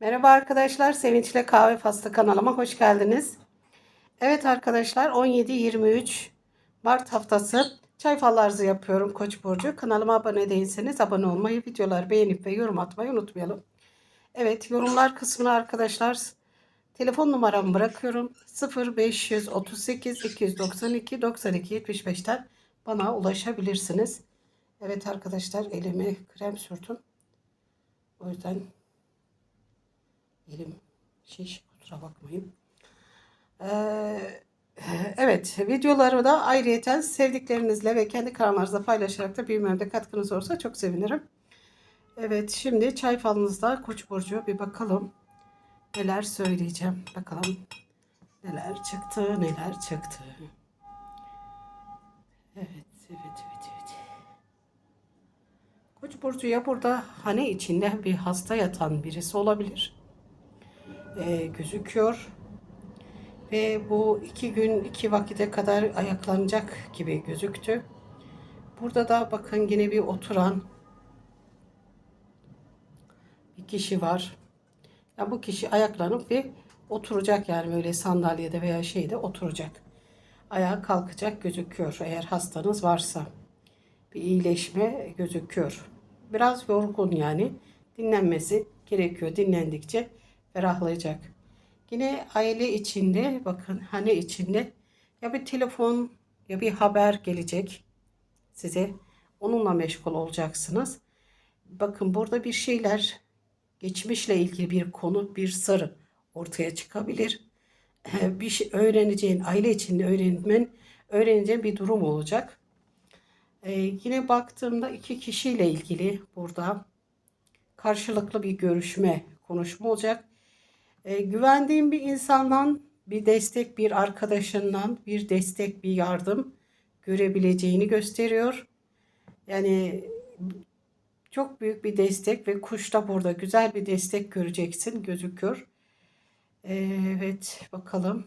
Merhaba arkadaşlar, Sevinçle Kahve Faslı kanalıma hoş geldiniz. Evet arkadaşlar, 17-23 Mart haftası çay fallarızı yapıyorum Koç burcu. Kanalıma abone değilseniz abone olmayı, videoları beğenip ve yorum atmayı unutmayalım. Evet, yorumlar kısmına arkadaşlar telefon numaramı bırakıyorum. 0538 292 92 75'ten bana ulaşabilirsiniz. Evet arkadaşlar, elime krem sürdüm. O yüzden Elim şiş kusura bakmayın. Ee, evet videolarımı da ayrıyeten sevdiklerinizle ve kendi kanallarınızda paylaşarak da büyümemde katkınız olursa çok sevinirim. Evet şimdi çay falınızda Koç burcu bir bakalım neler söyleyeceğim. Bakalım neler çıktı neler çıktı. Evet evet evet evet. Koç burcu ya burada hani içinde bir hasta yatan birisi olabilir e, gözüküyor. Ve bu iki gün iki vakite kadar ayaklanacak gibi gözüktü. Burada da bakın yine bir oturan bir kişi var. Ya bu kişi ayaklanıp bir oturacak yani böyle sandalyede veya şeyde oturacak. Ayağa kalkacak gözüküyor eğer hastanız varsa. Bir iyileşme gözüküyor. Biraz yorgun yani. Dinlenmesi gerekiyor. Dinlendikçe ferahlayacak. Yine aile içinde bakın hani içinde ya bir telefon ya bir haber gelecek size. Onunla meşgul olacaksınız. Bakın burada bir şeyler geçmişle ilgili bir konu, bir sır ortaya çıkabilir. Bir şey öğreneceğin, aile içinde öğrenmen, öğreneceğin bir durum olacak. Ee, yine baktığımda iki kişiyle ilgili burada karşılıklı bir görüşme, konuşma olacak. E, güvendiğim bir insandan bir destek, bir arkadaşından bir destek, bir yardım görebileceğini gösteriyor. Yani çok büyük bir destek ve kuşta burada güzel bir destek göreceksin gözüküyor. Evet bakalım.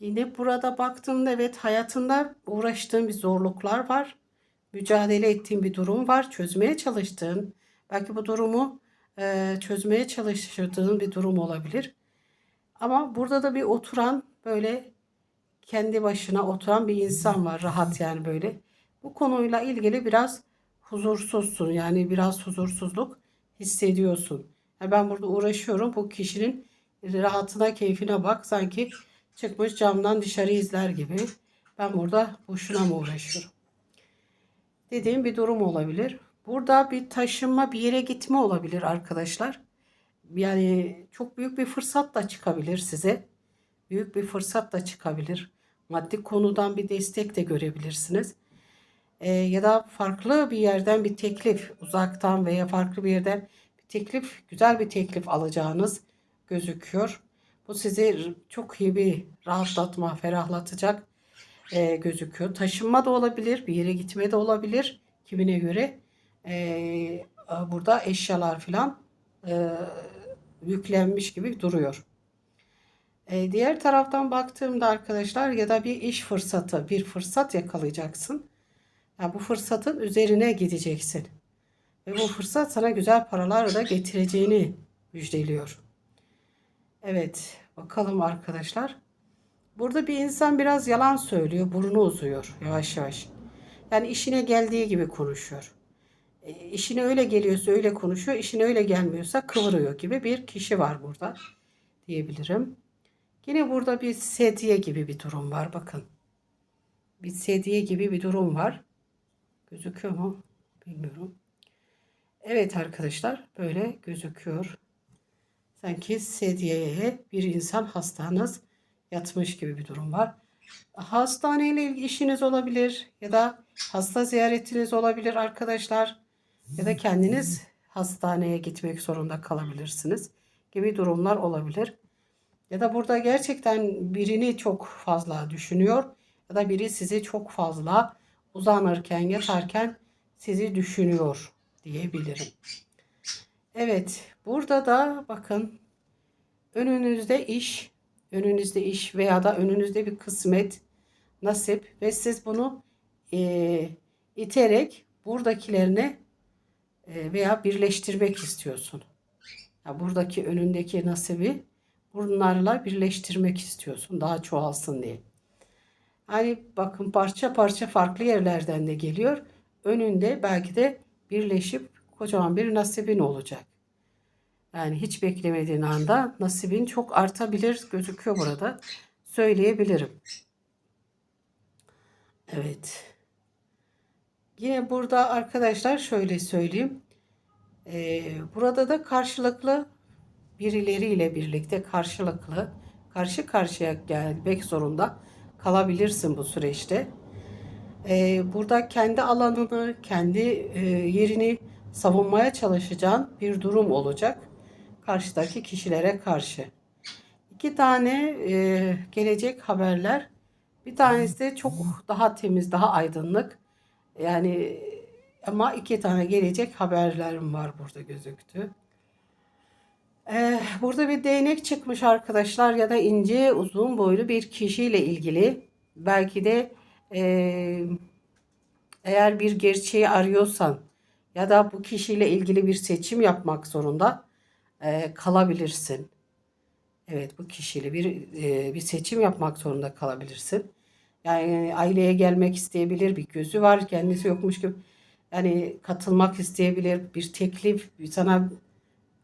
Yine burada baktığımda evet hayatında uğraştığın bir zorluklar var. Mücadele ettiğin bir durum var. Çözmeye çalıştığın. Belki bu durumu e, çözmeye çalıştığın bir durum olabilir. Ama burada da bir oturan böyle kendi başına oturan bir insan var rahat yani böyle. Bu konuyla ilgili biraz huzursuzsun yani biraz huzursuzluk hissediyorsun. Yani ben burada uğraşıyorum bu kişinin rahatına keyfine bak sanki çıkmış camdan dışarı izler gibi. Ben burada boşuna mı uğraşıyorum? Dediğim bir durum olabilir. Burada bir taşınma, bir yere gitme olabilir arkadaşlar. Yani çok büyük bir fırsat da çıkabilir size. Büyük bir fırsat da çıkabilir. Maddi konudan bir destek de görebilirsiniz. Ee, ya da farklı bir yerden bir teklif, uzaktan veya farklı bir yerden bir teklif, güzel bir teklif alacağınız gözüküyor. Bu sizi çok iyi bir rahatlatma, ferahlatacak e, gözüküyor. Taşınma da olabilir, bir yere gitme de olabilir kimine göre e, burada eşyalar falan e, yüklenmiş gibi duruyor. E, diğer taraftan baktığımda arkadaşlar ya da bir iş fırsatı, bir fırsat yakalayacaksın. Yani bu fırsatın üzerine gideceksin. Ve bu fırsat sana güzel paralar da getireceğini müjdeliyor. Evet, bakalım arkadaşlar. Burada bir insan biraz yalan söylüyor, burnu uzuyor yavaş yavaş. Yani işine geldiği gibi konuşuyor. E, işine öyle geliyorsa öyle konuşuyor, işine öyle gelmiyorsa kıvırıyor gibi bir kişi var burada diyebilirim. Yine burada bir sedye gibi bir durum var bakın. Bir sedye gibi bir durum var. Gözüküyor mu? Bilmiyorum. Evet arkadaşlar böyle gözüküyor. Sanki sedyeye bir insan hastanız yatmış gibi bir durum var. Hastaneyle ilgili işiniz olabilir ya da hasta ziyaretiniz olabilir arkadaşlar ya da kendiniz hastaneye gitmek zorunda kalabilirsiniz gibi durumlar olabilir. Ya da burada gerçekten birini çok fazla düşünüyor ya da biri sizi çok fazla uzanırken yatarken sizi düşünüyor diyebilirim. Evet, burada da bakın önünüzde iş, önünüzde iş veya da önünüzde bir kısmet, nasip ve siz bunu e, iterek buradakilerine veya birleştirmek istiyorsun. Ya buradaki önündeki nasibi bunlarla birleştirmek istiyorsun. Daha çoğalsın diye. Hani bakın parça parça farklı yerlerden de geliyor. Önünde belki de birleşip kocaman bir nasibin olacak. Yani hiç beklemediğin anda nasibin çok artabilir gözüküyor burada. Söyleyebilirim. Evet. Yine burada arkadaşlar şöyle söyleyeyim. Ee, burada da karşılıklı birileriyle birlikte karşılıklı karşı karşıya gelmek zorunda kalabilirsin bu süreçte. Ee, burada kendi alanını, kendi e, yerini savunmaya çalışacağın bir durum olacak karşıdaki kişilere karşı. İki tane e, gelecek haberler. Bir tanesi de çok daha temiz, daha aydınlık. Yani ama iki tane gelecek haberlerim var burada gözüktü. Ee, burada bir değnek çıkmış arkadaşlar ya da ince uzun boylu bir kişiyle ilgili. Belki de e, eğer bir gerçeği arıyorsan ya da bu kişiyle ilgili bir seçim yapmak zorunda e, kalabilirsin. Evet bu kişiyle bir e, bir seçim yapmak zorunda kalabilirsin. Yani aileye gelmek isteyebilir, bir gözü var, kendisi yokmuş gibi. Yani katılmak isteyebilir, bir teklif sana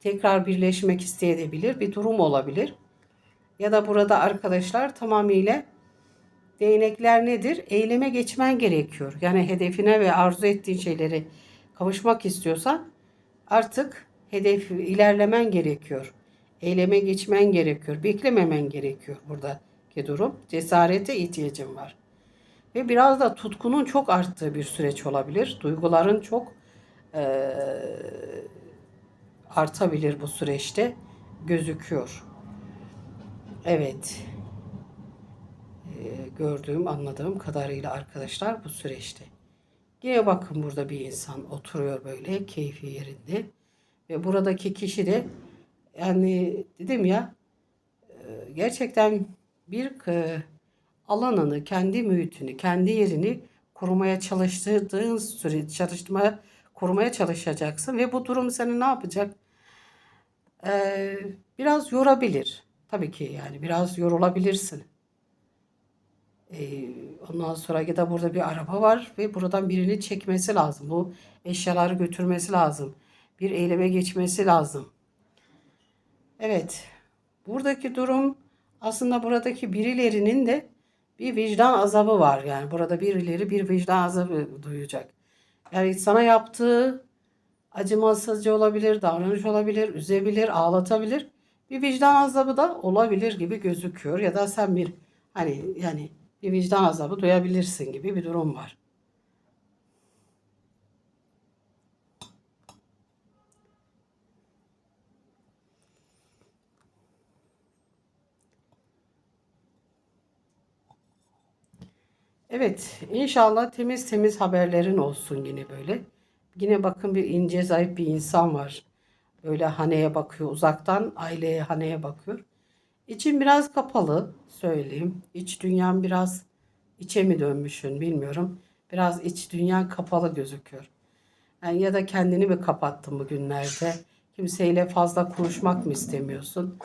tekrar birleşmek isteyebilir, bir durum olabilir. Ya da burada arkadaşlar tamamıyla değnekler nedir? Eyleme geçmen gerekiyor. Yani hedefine ve arzu ettiğin şeyleri kavuşmak istiyorsan artık hedef ilerlemen gerekiyor. Eyleme geçmen gerekiyor. Beklememen gerekiyor buradaki durum. Cesarete ihtiyacın var. Ve biraz da tutkunun çok arttığı bir süreç olabilir. Duyguların çok e, artabilir bu süreçte gözüküyor. Evet. E, gördüğüm, anladığım kadarıyla arkadaşlar bu süreçte. Yine bakın burada bir insan oturuyor böyle keyfi yerinde. Ve buradaki kişi de yani dedim ya gerçekten bir alanını, kendi mühitini, kendi yerini korumaya çalıştırdığın süre çalıştırmaya korumaya çalışacaksın ve bu durum seni ne yapacak? Ee, biraz yorabilir. Tabii ki yani biraz yorulabilirsin. Ee, ondan sonra ya da burada bir araba var ve buradan birini çekmesi lazım. Bu eşyaları götürmesi lazım. Bir eyleme geçmesi lazım. Evet. Buradaki durum aslında buradaki birilerinin de bir vicdan azabı var. Yani burada birileri bir vicdan azabı duyacak. Yani sana yaptığı acımasızca olabilir, davranış olabilir, üzebilir, ağlatabilir. Bir vicdan azabı da olabilir gibi gözüküyor. Ya da sen bir hani yani bir vicdan azabı duyabilirsin gibi bir durum var. Evet, inşallah temiz temiz haberlerin olsun yine böyle. Yine bakın bir ince zayıf bir insan var. Böyle haneye bakıyor uzaktan, aileye haneye bakıyor. İçin biraz kapalı söyleyeyim. İç dünyan biraz içe mi dönmüşsün bilmiyorum. Biraz iç dünyan kapalı gözüküyor. Yani ya da kendini mi kapattın bugünlerde? Kimseyle fazla konuşmak mı istemiyorsun?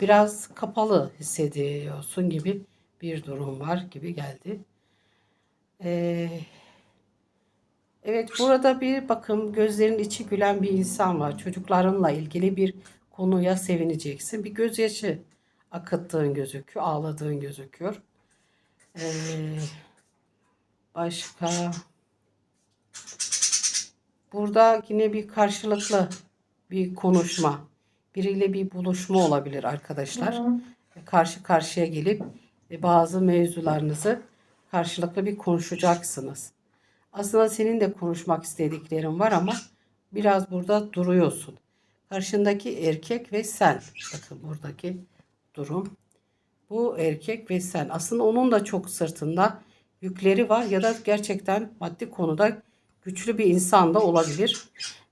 Biraz kapalı hissediyorsun gibi bir durum var gibi geldi. Ee, evet burada bir bakın gözlerin içi gülen bir insan var. Çocuklarınla ilgili bir konuya sevineceksin. Bir gözyaşı akıttığın gözüküyor, ağladığın gözüküyor. Ee, başka burada yine bir karşılıklı bir konuşma. Biriyle bir buluşma olabilir arkadaşlar. Karşı karşıya gelip bazı mevzularınızı karşılıklı bir konuşacaksınız. Aslında senin de konuşmak istediklerin var ama biraz burada duruyorsun. Karşındaki erkek ve sen. Bakın buradaki durum. Bu erkek ve sen. Aslında onun da çok sırtında yükleri var ya da gerçekten maddi konuda güçlü bir insan da olabilir.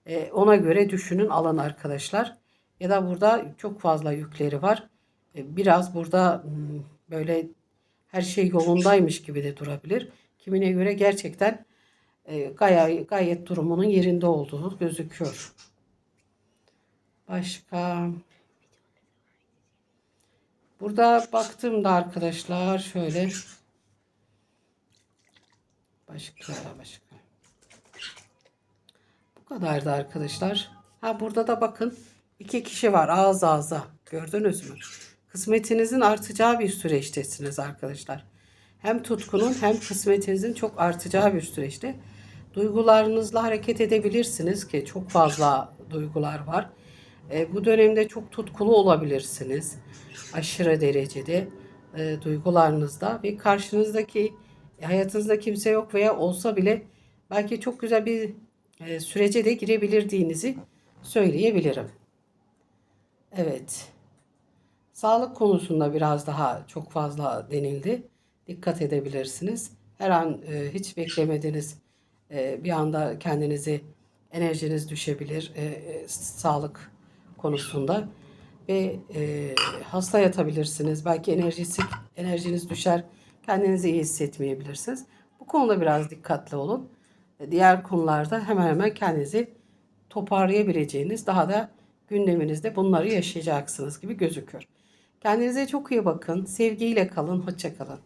Ee, ona göre düşünün alın arkadaşlar. Ya da burada çok fazla yükleri var. Ee, biraz burada hmm, böyle her şey yolundaymış gibi de durabilir. Kimine göre gerçekten e, gayet, gayet durumunun yerinde olduğu gözüküyor. Başka. Burada baktığımda arkadaşlar şöyle. Başka başka. Bu kadardı arkadaşlar. Ha burada da bakın iki kişi var ağız ağza. Gördünüz mü? Kısmetinizin artacağı bir süreçtesiniz arkadaşlar. Hem tutkunun hem kısmetinizin çok artacağı bir süreçte. Duygularınızla hareket edebilirsiniz ki çok fazla duygular var. E, bu dönemde çok tutkulu olabilirsiniz. Aşırı derecede e, duygularınızda ve karşınızdaki hayatınızda kimse yok veya olsa bile belki çok güzel bir e, sürece de girebilirdiğinizi söyleyebilirim. Evet. Sağlık konusunda biraz daha çok fazla denildi. Dikkat edebilirsiniz. Her an e, hiç beklemediğiniz e, bir anda kendinizi enerjiniz düşebilir e, e, sağlık konusunda ve e, hasta yatabilirsiniz. Belki enerjisi enerjiniz düşer. Kendinizi iyi hissetmeyebilirsiniz. Bu konuda biraz dikkatli olun. E, Diğer konularda hemen hemen kendinizi toparlayabileceğiniz daha da gündeminizde bunları yaşayacaksınız gibi gözüküyor. Kendinize çok iyi bakın. Sevgiyle kalın. Hoşça kalın.